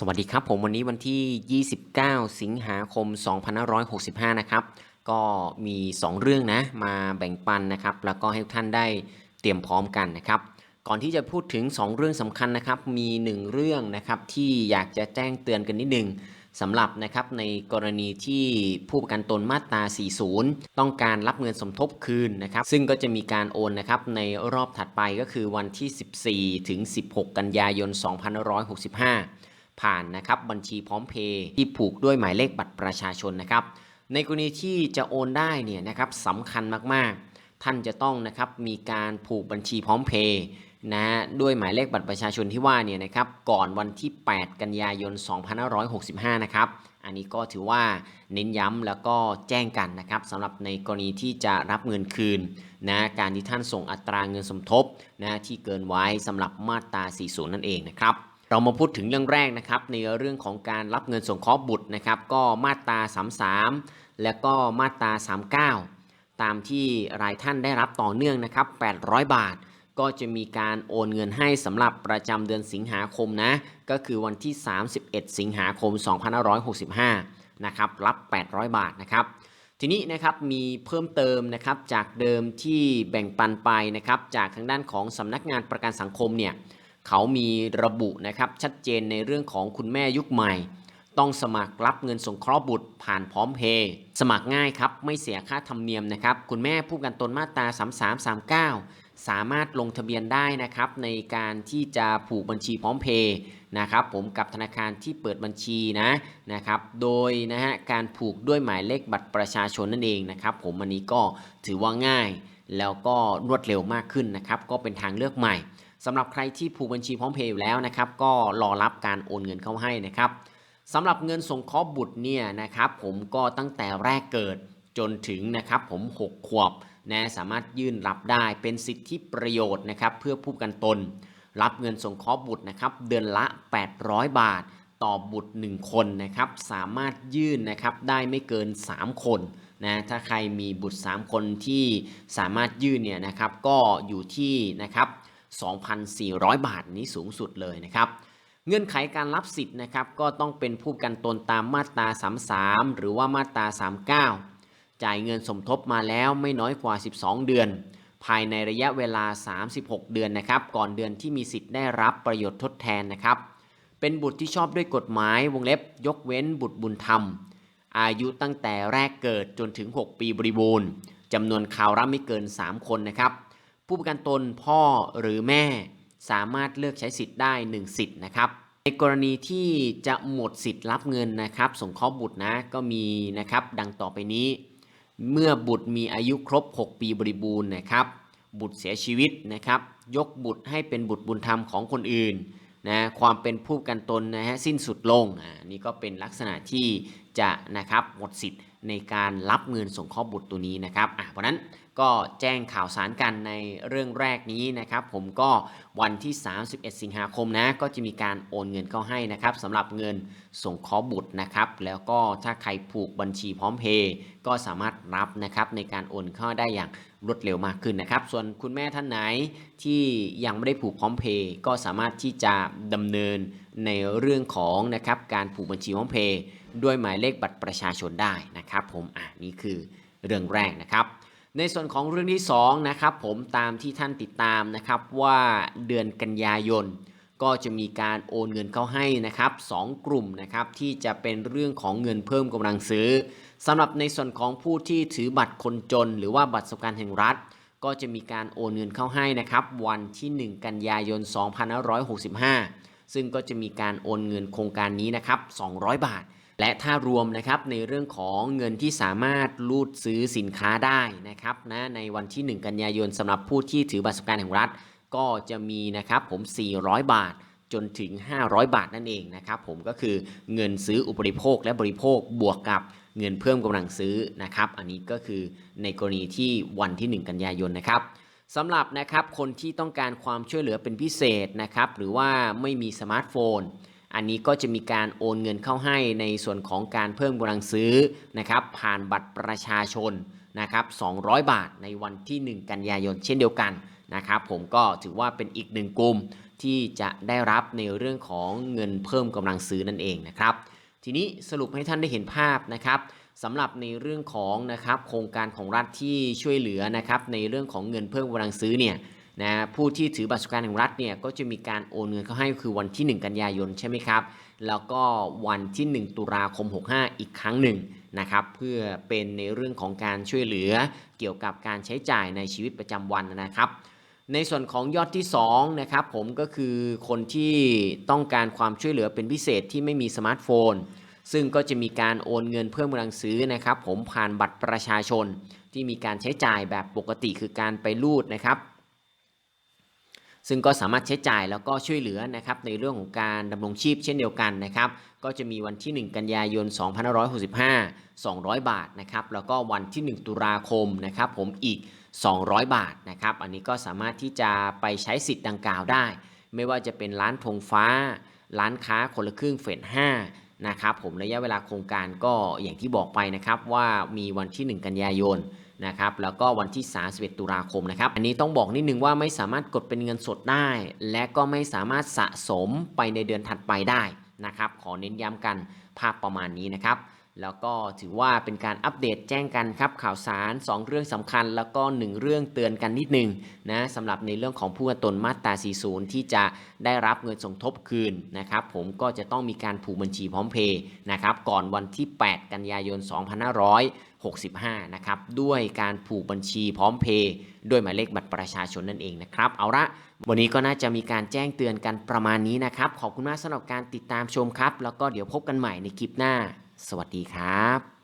สวัสดีครับผมวันนี้วันที่ 29 สิงหาคม 2565 นะครับ ก็มี 2 เรื่องนะมาแบ่งปันนะครับ แล้วก็ให้ทุกท่านได้เตรียมพร้อมกันนะครับ ก่อนที่จะพูดถึง 2 เรื่องสำคัญนะครับ มี 1 เรื่องนะครับที่อยากจะแจ้งเตือนกันนิดนึงสำหรับนะครับในกรณีที่ผู้ประกันตนมาตรา 40 ต้องการรับเงินสมทบคืนนะครับ ซึ่งก็จะมีการโอนนะครับในรอบถัดไปก็คือวันที่ 14 ถึง 16 กันยายน 2565 ผ่านนะครับบัญชีพร้อมเพย์ที่ผูกด้วยหมายเลขบัตรประชาชนนะครับ ในกรณีที่จะโอนได้เนี่ยนะครับสำคัญมากๆ ท่านจะต้องนะครับมีการผูกบัญชีพร้อมเพย์นะด้วยหมายเลขบัตรประชาชนที่ว่าเนี่ยนะครับก่อนวันที่ 8 กันยายน 2565 นะครับ อันนี้ก็ถือว่าเน้นย้ำแล้วก็แจ้งกันนะครับสำหรับในกรณีที่จะรับเงินคืนนะการที่ท่านส่งอัตราเงินสมทบนะที่เกินไว้สำหรับมาตรา 40 นั่นเองนะครับ เรามาพูดถึงเรื่องแรกนะครับ ในเรื่องของการรับเงินสงเคราะห์บุตรนะครับ ก็มาตรา 33 และก็มาตรา 39 ตามที่รายท่านได้รับต่อเนื่องนะครับ 800 บาท ก็จะมีการโอนเงินให้สำหรับประจำเดือนสิงหาคมนะ ก็คือวันที่ 31 สิงหาคม 2565 นะครับ รับ 800 บาทนะครับทีนี้นะครับมีเพิ่มเติมนะครับจากเดิมที่แบ่งปันไปนะครับจากทางด้านของสำนักงานประกันสังคมเนี่ย เขามีระบุนะครับชัดเจนในเรื่องของคุณแม่ยุคใหม่ ต้องสมัครรับเงินสงเคราะห์บุตรผ่านพร้อมเพย์สมัครง่ายครับ ไม่เสียค่าธรรมเนียมนะครับ คุณแม่ผู้กันตนมาตรา3339สามารถลงทะเบียนได้นะครับในการที่จะผูกบัญชีพร้อมเพย์นะครับผมกับธนาคารที่เปิดบัญชีนะนะครับโดยนะฮะการผูกด้วยหมายเลขบัตรประชาชนนั่นเองนะครับผมอันนี้ก็ถือว่าง่ายแล้วก็รวดเร็วมากขึ้นนะครับก็เป็นทางเลือกใหม่ สำหรับใครที่ผูกบัญชีพร้อมเพย์อยู่แล้วนะครับก็รอรับการโอนเงินเข้าให้นะครับสำหรับเงินสงเคราะห์บุตรเนี่ยนะครับผมก็ตั้งแต่แรกเกิดจนถึงนะครับผม 6 ขวบนะสามารถยื่นรับได้เป็นสิทธิประโยชน์นะครับเพื่อผู้กันตน รับเงินสงเคราะห์บุตรนะครับเดือนละ 800 บาท ต่อบุตร 1 คนนะครับสามารถยื่นนะครับได้ไม่เกิน 3 คนนะถ้าใครมีบุตร 3 คนที่สามารถยื่นเนี่ยนะครับก็อยู่ที่นะครับ 2,400 บาทนี้สูงสุดเลยนะครับเงื่อนไขการรับสิทธิ์นะครับก็ต้องเป็นผู้กันตนตามมาตรา 33 หรือว่ามาตรา 39 จ่ายเงินสมทบมาแล้วไม่น้อยกว่า 12 เดือน ภายในระยะเวลา 36 เดือนนะครับก่อนเดือนที่มีสิทธิ์ได้รับประโยชน์ทดแทนนะครับเป็นบุตรที่ชอบด้วยกฎหมายวงเล็บยกเว้นบุตรบุญธรรม อายุตั้งแต่แรกเกิดจนถึง 6 ปีบริบูรณ์จำนวนข่าวรับไม่เกิน 3 คนนะครับ ผู้ประกันตนพ่อหรือแม่สามารถเลือกใช้สิทธิ์ได้ 1 สิทธิ์นะครับในกรณีที่จะหมดสิทธิ์รับเงินนะครับสงเคราะห์บุตรนะก็มีนะครับดังต่อไปนี้ เมื่อบุตรมีอายุครบ 6 ปีบริบูรณ์นะครับ บุตรเสียชีวิตนะครับ ยกบุตรให้เป็นบุตรบุญธรรมของคนอื่นนะความเป็นผู้ประกันตนนะฮะสิ้นสุดลงอ่านี่ก็เป็นลักษณะที่จะนะครับหมดสิทธิ์ ในการรับเงินสงเคราะห์บุตรตัวนี้นะครับอะเพราะนั้นก็แจ้งข่าวสารกันในเรื่องแรกนี้นะครับ ผมก็วันที่ 31 สิงหาคมนะ ก็จะมีการโอนเงินเข้าให้นะครับสำหรับเงินสงเคราะห์บุตรนะครับ แล้วก็ถ้าใครผูกบัญชีพร้อมเพย์ก็สามารถรับนะครับในการโอนเข้าได้อย่างรวดเร็วมากขึ้นนะครับ ส่วนคุณแม่ท่านไหนที่ยังไม่ได้ผูกพร้อมเพย์ก็สามารถที่จะดำเนินในเรื่องของนะครับการผูกบัญชีพร้อมเพย์ ด้วยหมายเลขบัตรประชาชนได้นะครับผมอะนี่คือเรื่องแรกนะครับ ในส่วนของเรื่องที่2นะครับผมตามที่ท่านติดตามนะครับว่าเดือนกันยายน ก็จะมีการโอนเงินเข้าให้นะครับสองกลุ่มนะครับที่จะเป็นเรื่องของเงินเพิ่มกำลังซื้อสำหรับในส่วนของผู้ที่ถือบัตรคนจน หรือว่าบัตรสวัสดิการแห่งรัฐ ก็จะมีการโอนเงินเข้าให้นะครับวันที่ 1 กันยายน 2565ซึ่งก็จะมีการโอนเงินโครงการนี้นะครับ 200 บาท และถ้ารวมนะครับในเรื่องของเงินที่สามารถรูดซื้อสินค้าได้นะครับนะในวันที่ 1 กันยายนสำหรับผู้ที่ถือบัตรสวัสดิการแห่งรัฐ ก็จะมีนะครับผม 400 บาทจนถึง 500 บาทนั่นเองนะครับผมก็คือเงินซื้ออุปโภคและบริโภคบวกกับเงินเพิ่มกำลังซื้อนะครับอันนี้ก็คือในกรณีที่วันที่ 1 กันยายนนะครับสำหรับนะครับคนที่ต้องการความช่วยเหลือเป็นพิเศษนะครับหรือว่าไม่มีสมาร์ทโฟน อันนี้ก็จะมีการโอนเงินเข้าให้ในส่วนของการเพิ่มกำลังซื้อนะครับผ่านบัตรประชาชนนะครับ200 บาทในวันที่ 1 กันยายนเช่นเดียวกันนะครับผมก็ถือว่าเป็นอีกหนึ่งกลุ่มที่จะได้รับในเรื่องของเงินเพิ่มกำลังซื้อนั่นเองนะครับ ทีนี้สรุปให้ท่านได้เห็นภาพนะครับสำหรับในเรื่องของนะครับโครงการของรัฐที่ช่วยเหลือนะครับในเรื่องของเงินเพิ่มกำลังซื้อเนี่ย นะผู้ที่ถือบัตรสวัสดิการแห่งรัฐเนี่ยก็จะมีการโอนเงินเข้าให้คือวันที่ 1 กันยายนใช่ไหมครับ แล้วก็วันที่ 1 ตุลาคม 65 อีกครั้งหนึ่งนะครับเพื่อเป็นในเรื่องของการช่วยเหลือเกี่ยวกับการใช้จ่ายในชีวิตประจำวันนะครับในส่วนของยอดที่2นะครับผมก็คือคนที่ต้องการความช่วยเหลือเป็นพิเศษที่ไม่มีสมาร์ทโฟน ซึ่งก็จะมีการโอนเงินเพิ่มกำลังซื้อนะครับผมผ่านบัตรประชาชน ที่มีการใช้จ่ายแบบปกติคือการไปรูดนะครับ ซึ่งก็สามารถใช้จ่ายแล้วก็ช่วยเหลือนะครับในเรื่องของการดำรงชีพเช่นเดียวกันนะครับก็จะมีวันที่ 1 กันยายน 2565 200 บาทนะครับแล้วก็วันที่ 1 ตุลาคมนะครับผมอีก 200 บาทนะครับอันนี้ก็สามารถที่จะไปใช้สิทธิ์ดังกล่าวได้ ไม่ว่าจะเป็นร้านธงฟ้า ร้านค้าคนละครึ่งเฟส5นะครับผมระยะเวลาโครงการก็อย่างที่บอกไปนะครับว่ามีวันที่ 1 กันยายน นะครับแล้วก็วันที่ 31 ตุลาคมนะครับอันนี้ต้องบอกนิดนึงว่าไม่สามารถกดเป็นเงินสดได้ และก็ไม่สามารถสะสมไปในเดือนถัดไปได้นะครับขอเน้นย้ำกันภาพประมาณนี้นะครับ แล้วก็ถือว่าเป็นการอัปเดตแจ้งกันครับข่าวสาร 2 เรื่องสำคัญ แล้วก็ 1 เรื่องเตือนกันนิดนึงนะสำหรับในเรื่องของผู้กันตนมาตรา 40 ที่จะได้รับเงินสมทบคืนนะครับผมก็จะต้องมีการผูกบัญชีพร้อมเพย์นะครับก่อนวันที่ 8 กันยายน 2565 นะครับด้วยการผูกบัญชีพร้อมเพย์ด้วยหมายเลขบัตรประชาชนนั่นเองนะครับเอาละวันนี้ก็น่าจะมีการแจ้งเตือนกันประมาณนี้นะครับขอบคุณมากสำหรับการติดตามชมครับ แล้วก็เดี๋ยวพบกันใหม่ในคลิปหน้า สวัสดีครับ